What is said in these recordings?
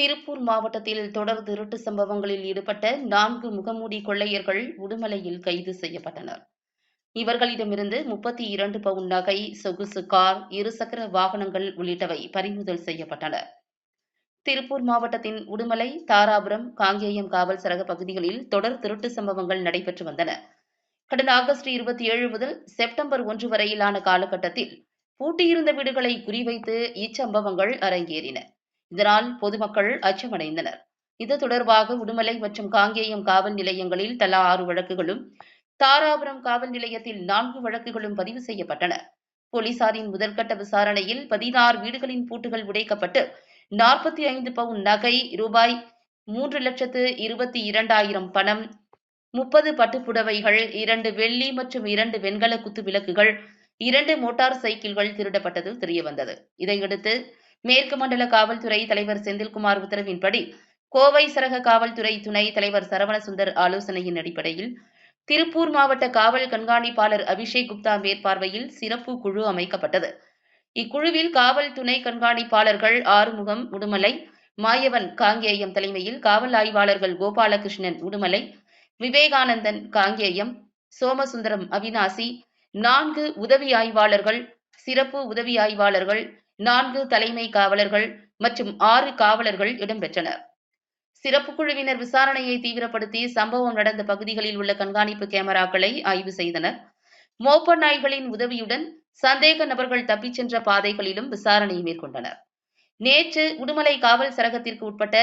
திருப்பூர் மாவட்டத்தில் தொடர் திருட்டு சம்பவங்களில் ஈடுபட்ட நான்கு முகமூடி கொள்ளையர்கள் உடுமலையில் கைது செய்யப்பட்டனர். இவர்களிடமிருந்து முப்பத்தி இரண்டு பவுன் நகை சொகுசு கார் இருசக்கர வாகனங்கள் உள்ளிட்டவை பறிமுதல் செய்யப்பட்டன. திருப்பூர் மாவட்டத்தின் உடுமலை தாராபுரம் காங்கேயம் காவல் சரக பகுதிகளில் தொடர் திருட்டு சம்பவங்கள் நடைபெற்று வந்தன. கடந்த ஆகஸ்ட் இருபத்தி ஏழு முதல் செப்டம்பர் ஒன்று வரையிலான காலகட்டத்தில் பூட்டியிருந்த வீடுகளை குறிவைத்து இச்சம்பவங்கள் அரங்கேறின. இதனால் பொதுமக்கள் அச்சமடைந்தனர். இது தொடர்பாக உடுமலை மற்றும் காங்கேயம் காவல் நிலையங்களில் தலா ஆறு வழக்குகளும் தாராபுரம் காவல் நிலையத்தில் நான்கு வழக்குகளும் பதிவு செய்யப்பட்டன. போலீசாரின் முதற்கட்ட விசாரணையில் பதினாறு வீடுகளின் பூட்டுகள் உடைக்கப்பட்டு நாற்பத்தி ஐந்து பவுன் நகை ரூபாய் மூன்று லட்சத்து இருபத்தி இரண்டாயிரம் பணம் முப்பது பட்டுப்புடவைகள் இரண்டு வெள்ளி மற்றும் இரண்டு வெண்கல குத்து விளக்குகள் இரண்டு மோட்டார் சைக்கிள்கள் திருடப்பட்டது தெரியவந்தது. இதையடுத்து மேற்கு மண்டல காவல்துறை தலைவர் செந்தில்குமார் உத்தரவின்படி கோவை சரக காவல்துறை துணை தலைவர் சரவணசுந்தர் ஆலோசனையின் அடிப்படையில் திருப்பூர் மாவட்ட காவல் கண்காணிப்பாளர் அபிஷேக் குப்தா மேற்பார்வையில் சிறப்பு குழு அமைக்கப்பட்டது. இக்குழுவில் காவல் துணை கண்காணிப்பாளர்கள் ஆறுமுகம் உடுமலை மாயவன் காங்கேயம் தலைமையில் காவல் ஆய்வாளர்கள் கோபாலகிருஷ்ணன் உடுமலை விவேகானந்தன் காங்கேயம் சோமசுந்தரம் அவினாசி நான்கு உதவி ஆய்வாளர்கள் சிறப்பு உதவி ஆய்வாளர்கள் நான்கு தலைமை காவலர்கள் மற்றும் ஆறு காவலர்கள் இடம்பெற்றனர். சிறப்பு குழுவினர் விசாரணையை தீவிரப்படுத்தி சம்பவம் நடந்த பகுதிகளில் உள்ள கண்காணிப்பு கேமராக்களை ஆய்வு செய்தனர். மோப்ப நாய்களின் உதவியுடன் சந்தேக நபர்கள் தப்பிச் சென்ற பாதைகளிலும் விசாரணை மேற்கொண்டனர். நேற்று உடுமலை காவல் சரகத்திற்கு உட்பட்ட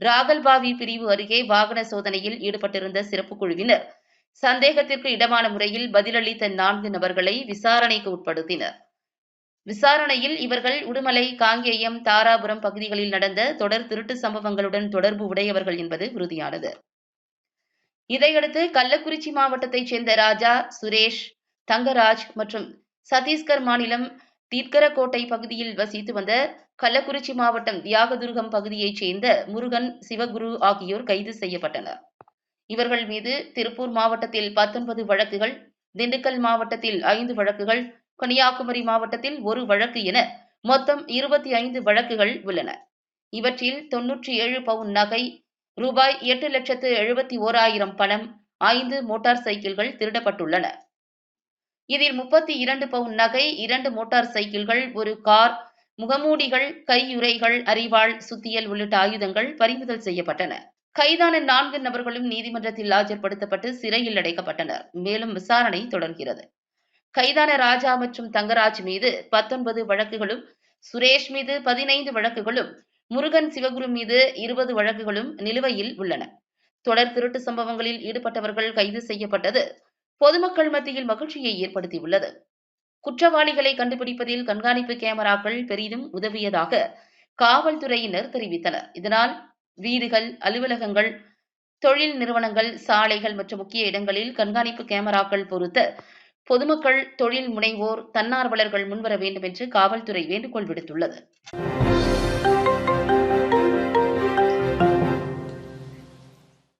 ராகல்பாவி பிரிவு அருகே வாகன சோதனையில் ஈடுபட்டிருந்த சிறப்பு குழுவினர் சந்தேகத்திற்கு இடமான முறையில் பதிலளித்த நான்கு நபர்களை விசாரணைக்கு உட்படுத்தினர். விசாரணையில் இவர்கள் உடுமலை காங்கேயம் தாராபுரம் பகுதிகளில் நடந்த தொடர் திருட்டு சம்பவங்களுடன் தொடர்பு உடையவர்கள் என்பது உறுதியானது. இதையடுத்து கள்ளக்குறிச்சி மாவட்டத்தைச் சேர்ந்த ராஜா சுரேஷ் தங்கராஜ் மற்றும் சத்தீஸ்கர் மாநிலம் தீர்க்கரக்கோட்டை பகுதியில் வசித்து வந்த கள்ளக்குறிச்சி மாவட்டம் தியாகதுர்கம் பகுதியைச் சேர்ந்த முருகன் சிவகுரு ஆகியோர் கைது செய்யப்பட்டனர். இவர்கள் மீது திருப்பூர் மாவட்டத்தில் பத்தொன்பது வழக்குகள் திண்டுக்கல் மாவட்டத்தில் ஐந்து வழக்குகள் கன்னியாகுமரி மாவட்டத்தில் ஒரு வழக்கு என மொத்தம் இருபத்தி ஐந்து வழக்குகள் உள்ளன. இவற்றில் தொன்னூற்றி ஏழு பவுன் நகை ரூபாய் எட்டு லட்சத்து எழுபத்தி ஓராயிரம் பணம் ஐந்து மோட்டார் சைக்கிள்கள் திருடப்பட்டுள்ளன. இதில் முப்பத்தி இரண்டு பவுன் நகை இரண்டு மோட்டார் சைக்கிள்கள் ஒரு கார் முகமூடிகள் கையுறைகள் அரிவாள் சுத்தியல் உள்ளிட்ட ஆயுதங்கள் பறிமுதல் செய்யப்பட்டன. கைதான நான்கு நபர்களும் நீதிமன்றத்தில் ஆஜர்படுத்தப்பட்டு சிறையில் அடைக்கப்பட்டனர். மேலும் விசாரணை தொடர்கிறது. கைதான ராஜா மற்றும் தங்கராஜ் மீது பத்தொன்பது வழக்குகளும் சுரேஷ் மீது பதினைந்து வழக்குகளும் முருகன் சிவகுரு மீது இருபது வழக்குகளும் நிலுவையில் உள்ளன. தொடர் திருட்டு சம்பவங்களில் ஈடுபட்டவர்கள் கைது செய்யப்பட்டது பொதுமக்கள் மத்தியில் மகிழ்ச்சியை ஏற்படுத்தியுள்ளது. குற்றவாளிகளை கண்டுபிடிப்பதில் கண்காணிப்பு கேமராக்கள் பெரிதும் உதவியதாக காவல்துறையினர் தெரிவித்தனர். இதனால் வீடுகள் அலுவலகங்கள் தொழில் நிறுவனங்கள் சாலைகள் மற்றும் முக்கிய இடங்களில் கண்காணிப்பு கேமராக்கள் பொருத்த பொதுமக்கள் தொழில் முனைவோர் தன்னார்வலர்கள் முன்வர வேண்டும் என்று காவல்துறை வேண்டுகோள் விடுத்துள்ளது.